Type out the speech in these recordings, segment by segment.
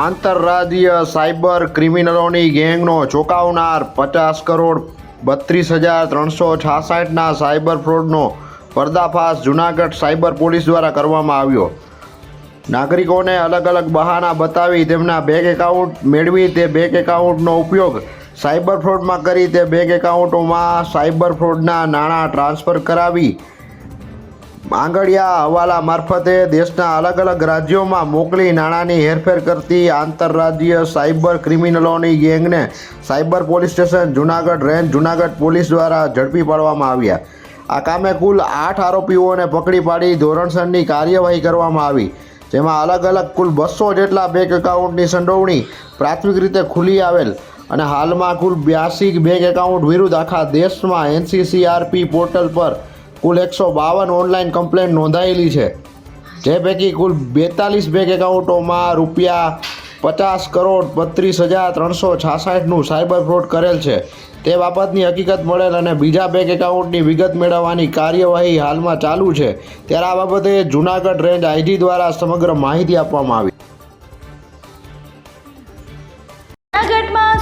આંતરરાજ્ય સાયબર ક્રિમિનલોની ગેંગનો ચોંકાવનાર પચાસ કરોડ બત્રીસ હજાર ત્રણસો છાસઠના સાયબર ફ્રોડનો પર્દાફાશ જૂનાગઢ સાયબર પોલીસ દ્વારા કરવામાં આવ્યો. નાગરિકોને અલગ અલગ બહાના બતાવી તેમના બેંક એકાઉન્ટ મેળવી તે બેંક એકાઉન્ટનો ઉપયોગ સાયબર ફ્રોડમાં કરી તે બેંક એકાઉન્ટોમાં સાયબર ફ્રોડના નાણાં ટ્રાન્સફર કરાવી આંગડિયા હવાલા મારફતે દેશના અલગ અલગ રાજ્યોમાં મોકલી નાણાંની હેરફેર કરતી આંતરરાજ્ય સાયબર ક્રિમિનલોની ગેંગને cyber police station Junagadh range Junagadh police દ્વારા ઝડપી પાડવામાં આવ્યા. આ કામે કુલ આઠ આરોપીઓને પકડી પાડી ધોરણસરની કાર્યવાહી કરવામાં આવી, જેમાં અલગ અલગ કુલ બસો જેટલા બેંક એકાઉન્ટની સંડોવણી પ્રાથમિક રીતે ખુલી આવેલ અને હાલમાં કુલ બ્યાસી બેંક એકાઉન્ટ વિરુદ્ધ આખા દેશમાં એનસીસીઆરપી પોર્ટલ પર કુલ એકસો બાવન ઓનલાઈન કમ્પ્લેન નોંધાયેલી છે. જે પૈકી કુલ બેતાલીસ બેંક એકાઉન્ટોમાં રૂપિયા પચાસ કરોડ બત્રીસ હજાર ત્રણસો છાસઠનું સાયબર ફ્રોડ કરેલ છે. તે બાબતની હકીકત મળેલ અને બીજા બેંક એકાઉન્ટની વિગત મેળવવાની કાર્યવાહી હાલમાં ચાલુ છે. ત્યારે આ બાબતે જુનાગઢ રેન્જ આઈજી દ્વારા સમગ્ર માહિતી આપવામાં આવી.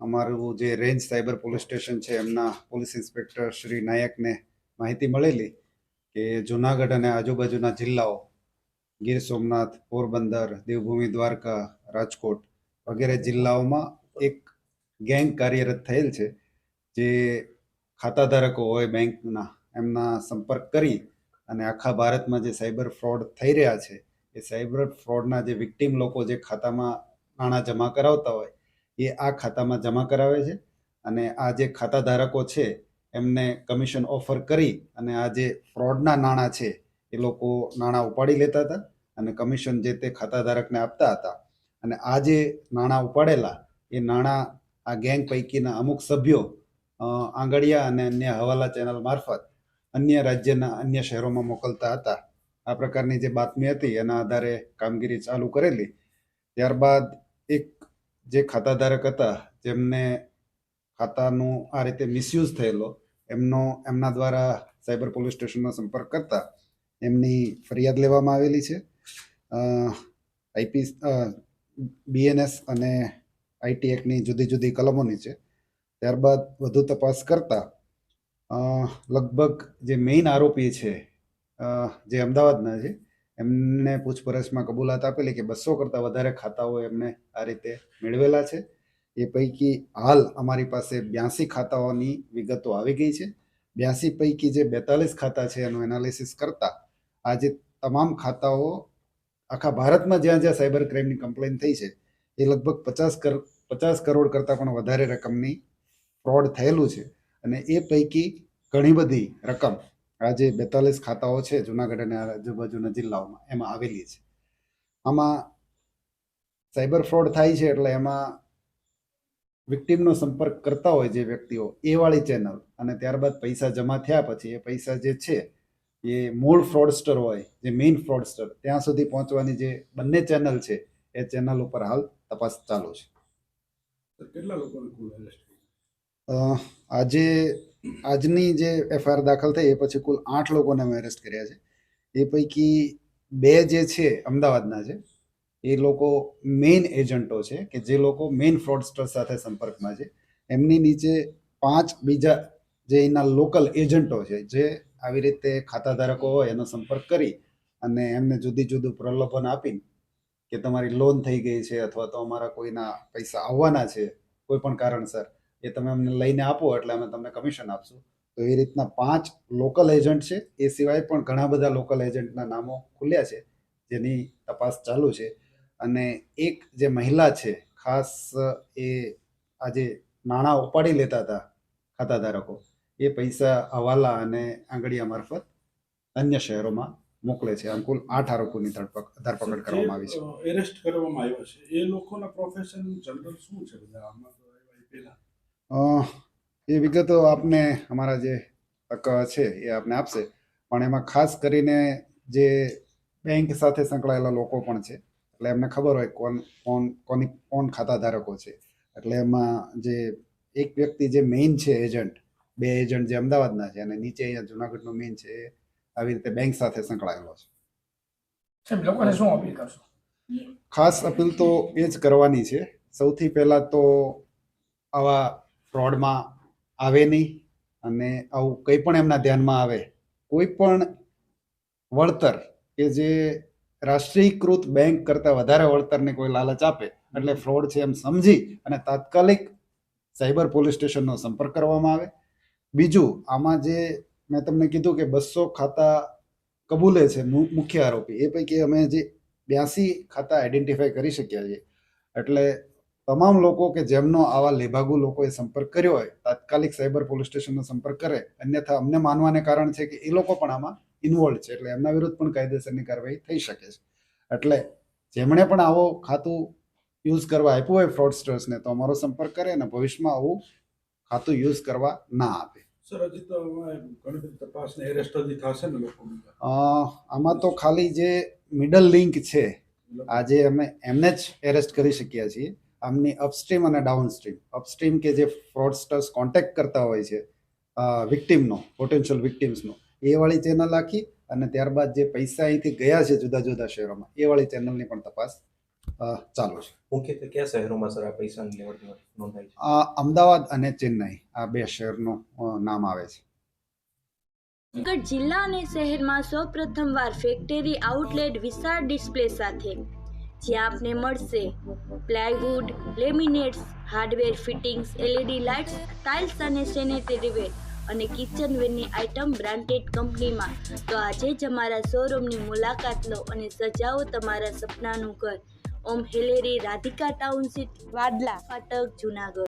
અમારું જે રેન્જ સાયબર પોલીસ સ્ટેશન છે, એમના પોલીસ ઇન્સ્પેક્ટર શ્રી નાયકને માહિતી મળેલી કે જુનાગઢ અને આજુબાજુના જિલ્લાઓ, ગીર સોમનાથ, પોરબંદર, દેવભૂમિ, દ્વારકા, રાજકોટ વગેરે જિલ્લાઓમાં એક ગેંગ કાર્યરત થયેલ છે, જે ખાતાધારકો હોય બેંકના એમના સંપર્ક કરી અને આખા ભારતમાં જે સાયબર ફ્રોડ થઈ રહ્યા છે, એ સાયબર ફ્રોડના જે વિક્ટીમ લોકો જે ખાતામાં નાણાં જમા કરાવતા હોય એ આ ખાતામાં જમા કરાવે છે અને આ જે ખાતા ધારકો છે, એમને કમિશન ઓફર કરી અને આ જે ફ્રોડના નાણાં છે, એ લોકો નાણાં ઉપાડી લેતા હતા અને કમિશન જે તે ખાતા ધારકને આપતા હતા. અને આ જે નાણાં ઉપાડેલા, એ નાણાં આ ગેંગ પૈકીના અમુક સભ્યો આંગળિયા અને અન્ય હવાલા ચેનલ મારફત અન્ય રાજ્યના અન્ય શહેરોમાં મોકલતા હતા. આ પ્રકારની જે બાતમી હતી, એના આધારે કામગીરી ચાલુ કરેલી. ત્યારબાદ એક જે ખાતાધારક હતા, જેમને ખાતાનું આ રીતે મિસયુઝ થયેલો, એમનો, એમના દ્વારા સાયબર પોલીસ સ્ટેશનનો સંપર્ક કરતા, એમની ફરિયાદ લેવામાં આવેલી છે. આઈપી બીએનએસ અને આઈટી એક્ટની જુદી જુદી કલમોની છે. ત્યારબાદ વધુ તપાસ કરતા લગભગ જે મેઇન આરોપી છે જે અમદાવાદના છે એમને પૂછપરછમાં કબૂલાત આપેલી કે બસો કરતાં વધારે ખાતાઓ એમને આ રીતે મેળવેલા છે. એ પૈકી હાલ અમારી પાસે બ્યાસી ખાતાઓની વિગતો આવી ગઈ છે. બ્યાસી પૈકી જે બેતાલીસ ખાતા છે એનું એનાલિસિસ કરતા આજે તમામ ખાતાઓ આખા ભારતમાં જ્યાં જ્યાં સાયબર ક્રાઇમની કમ્પ્લેન થઈ છે, એ લગભગ પચાસ કર, પચાસ કરોડ કરતાં પણ વધારે રકમની ફ્રોડ થયેલું છે. અને એ પૈકી ઘણી બધી રકમ આ જે બેતાલીસ ખાતાઓ છે જુનાગઢ અને આજુબાજુના જિલ્લાઓમાં એમાં આવેલી છે. આમાં સાયબર ફ્રોડ થાય છે એટલે એમાં વિક્ટીમનો સંપર્ક કરતા હોય જે વ્યક્તિઓ એ વાળી ચેનલ અને ત્યારબાદ પૈસા જમા થયા પછી એ પૈસા જે છે એ મૂળ ફ્રોડસ્ટર હોય જે મેઇન ફ્રોડસ્ટર ત્યાં સુધી પહોંચવાની જે બંને ચેનલ છે એ ચેનલ ઉપર હાલ તપાસ ચાલુ છે. કેટલા લોકોને આજે આજની જે એફઆઈઆર દાખલ થઈ, એ પછી કુલ આઠ લોકોને અમે એરેસ્ટ કર્યા છે. એ પૈકી બે જે છે, અમદાવાદના છે, એ લોકો મેઇન એજન્ટો છે, કે જે લોકો મેઇન ફ્રોડસ્ટર સાથે સંપર્કમાં છે. એમની નીચે પાંચ બીજા જે એના લોકલ એજન્ટો છે, જે આવી રીતે ખાતાધારકો હોય, એનો સંપર્ક કરી અને એમને જુદી જુદું પ્રલોભન આપીને કે તમારી લોન થઈ ગઈ છે અથવા તો અમારા કોઈના પૈસા આવવાના છે, કોઈ પણ કારણસર એ તમે અમને લઈને આપો એટલે અમે તમને કમિશન આપશું. તો એ રીતના પાંચ લોકલ એજન્ટ છે એ સિવાય પણ ઘણા બધા લોકલ એજન્ટના નામો ખુલ્યા છે જેની તપાસ ચાલુ છે. અને એક જે મહિલા છે ખાસ એ આજે નાણાં ઉપાડી લેતા હતા ખાતાધારકો એ પૈસા હવાલા અને આંગળીયા મારફત અન્ય શહેરોમાં મોકલે છે. આમ કુલ આઠ આરોપોની ધરપકડ ધરપકડ કરવામાં આવી છે. એરેસ્ટ કરવામાં આવ્યો છે. એ લોકોના પ્રોફેશન જનરલ શું છે બધા? આમાં તો પહેલા. એ વિગતો આપને અમારા જે તક છે એ આપને આપશે. પણ એમાં ખાસ કરીને જે બેંક સાથે સંકળાયેલા લોકો પણ છે. એટલે એમને ખબર હોય કોણ કોણ કોની કોણ ખાતા ધારકો છે. એટલે એમાં જે એક વ્યક્તિ જે મેઇન છે એજન્ટ બે એજન્ટ જે અમદાવાદના છે અને નીચે અહીંયા જુનાગઢનો મેઇન છે એ આવી રીતે બેંક સાથે સંકળાયેલો છે. લોકોને શું અપીલ કરશો? ખાસ અપીલ તો એ જ કરવાની છે. સૌથી પહેલાં તો આવા ફ્રોડમાં આવે નહીં અને આવું કંઈ પણ એમના ધ્યાનમાં આવે કોઈ પણ વળતર કે જે રાષ્ટ્રીયકૃત બેંક કરતાં વધારે વળતરને કોઈ લાલચ આપે એટલે ફ્રોડ છે એમ સમજી અને તાત્કાલિક સાયબર પોલીસ સ્ટેશનનો સંપર્ક કરવામાં આવે. બીજું આમાં જે મેં તમને કીધું કે બસો ખાતા કબૂલે છે મુખ્ય આરોપી એ પૈકી અમે જે બ્યાસી ખાતા આઈડેન્ટિફાઈ કરી શક્યા છીએ. એટલે તમામ લોકો કે જેમનો આવા લેભાગુ લોકોએ સંપર્ક કર્યો હોય તાત્કાલિક સાયબર પોલીસ સ્ટેશનનો સંપર્ક કરે અન્યથા અમને માનવાને કારણ છે કે એ લોકો પણ આમાં ઇન્વોલ્વ છે એટલે એમના વિરુદ્ધ પણ કાયદેસરની કાર્યવાહી થઈ શકે છે. એટલે જેમણે પણ આવો ખાતું યુઝ કરવા આપ્યું હોય ફ્રોડસ્ટર્સને તો અમારો સંપર્ક કરે અને ભવિષ્યમાં આવું ખાતું યુઝ કરવા ના આપે. આમાં તો ખાલી જે મિડલ લિંક છે આજે અમે એમને જ એરેસ્ટ કરી શક્યા છીએ. આમની અપસ્ટ્રીમ અને ડાઉનસ્ટ્રીમ અપસ્ટ્રીમ કે જે ફ્રોડસ્ટર્સ કોન્ટેક્ટ કરતા હોય છે વિક્ટિમનો પોટેન્શિયલ વિક્ટિમ્સનો એ વાળી ચેનલ આખી અને ત્યારબાદ જે પૈસા અહીંથી ગયા છે જુદા જુદા શહેરોમાં એ વાળી ચેનલની પણ તપાસ ચાલુ છે. મુખ્યત્વે કયા શહેરોમાં સર આ પૈસાની લેવડ દેવડ નોંધાય છે? અમદાવાદ અને ચેન્નઈ આ બે શહેરનું નામ આવે છે. જૂનાગઢ જિલ્લા અને શહેરમાં સૌપ્રથમવાર ફેક્ટરી આઉટલેટ વિશાળ ડિસ્પ્લે સાથે જ્યાં આપને મળશે. Plywood, laminates, hardware fittings, LED lights, tiles અને સેનેટરી વેર અને કિચનવેરની આઇટમ બ્રાન્ડેડ કંપનીમાં. તો આજે જ અમારા શોરૂમની મુલાકાત લો અને સજાવો તમારા સપનાનું ઘર. ઓમ હેલેરી, રાધિકા ટાઉનશીપ વાદલા ફાટક, જુનાગઢ.